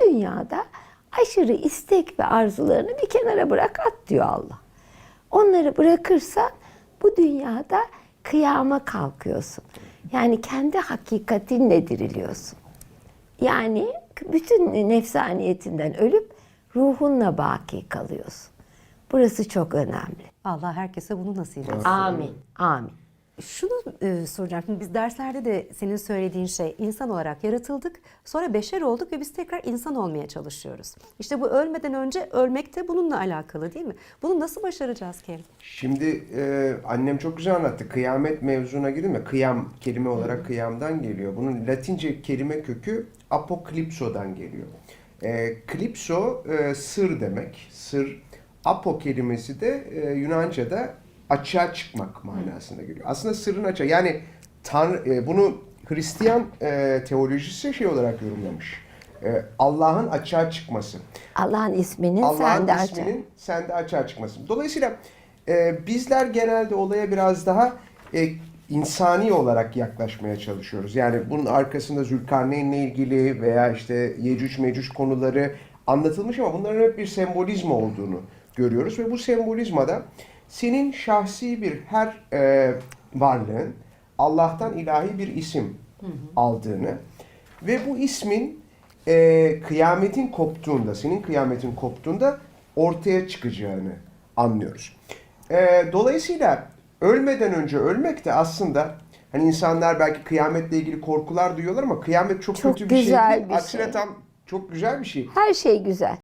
dünyada aşırı istek ve arzularını bir kenara bırak at diyor Allah. Onları bırakırsan bu dünyada kıyama kalkıyorsun. Yani kendi hakikatinle diriliyorsun. Yani bütün nefsaniyetinden ölüp ruhunla baki kalıyorsun. Burası çok önemli. Allah herkese bunu nasip etsin. Amin. Amin. Şunu e, soracağım. Şimdi biz derslerde de senin söylediğin şey insan olarak yaratıldık. Sonra beşer olduk ve biz tekrar insan olmaya çalışıyoruz. İşte bu ölmeden önce ölmek de bununla alakalı değil mi? Bunu nasıl başaracağız Kerim? Şimdi e, annem çok güzel anlattı. Kıyamet mevzuna girdim ya. Kıyam kelime olarak kıyamdan geliyor. Bunun Latince kelime kökü apoklipsodan geliyor. E, klipso e, sır demek. Sır. Apo kelimesi de e, Yunanca'da açığa çıkmak manasına geliyor. Aslında sırrın açığa. Yani Tanrı, e, bunu Hristiyan e, teolojisi şey olarak yorumlamış. E, Allah'ın açığa çıkması. Allah'ın isminin Allah'ın sende açar. isminin sende açığa çıkması. Dolayısıyla e, bizler genelde olaya biraz daha e, insani olarak yaklaşmaya çalışıyoruz. Yani bunun arkasında Zülkarneyn'le ilgili veya işte Yecüc Mecüc konuları anlatılmış ama bunların hep bir sembolizma olduğunu görüyoruz ve bu sembolizmada senin şahsi bir her e, varlığın Allah'tan ilahi bir isim aldığını ve bu ismin e, kıyametin koptuğunda, senin kıyametin koptuğunda ortaya çıkacağını anlıyoruz. E, dolayısıyla ölmeden önce ölmek de aslında hani insanlar belki kıyametle ilgili korkular duyuyorlar ama kıyamet çok, Çok kötü bir şey değil. bir Aksine şey. tam çok güzel bir şey. Her şey güzel.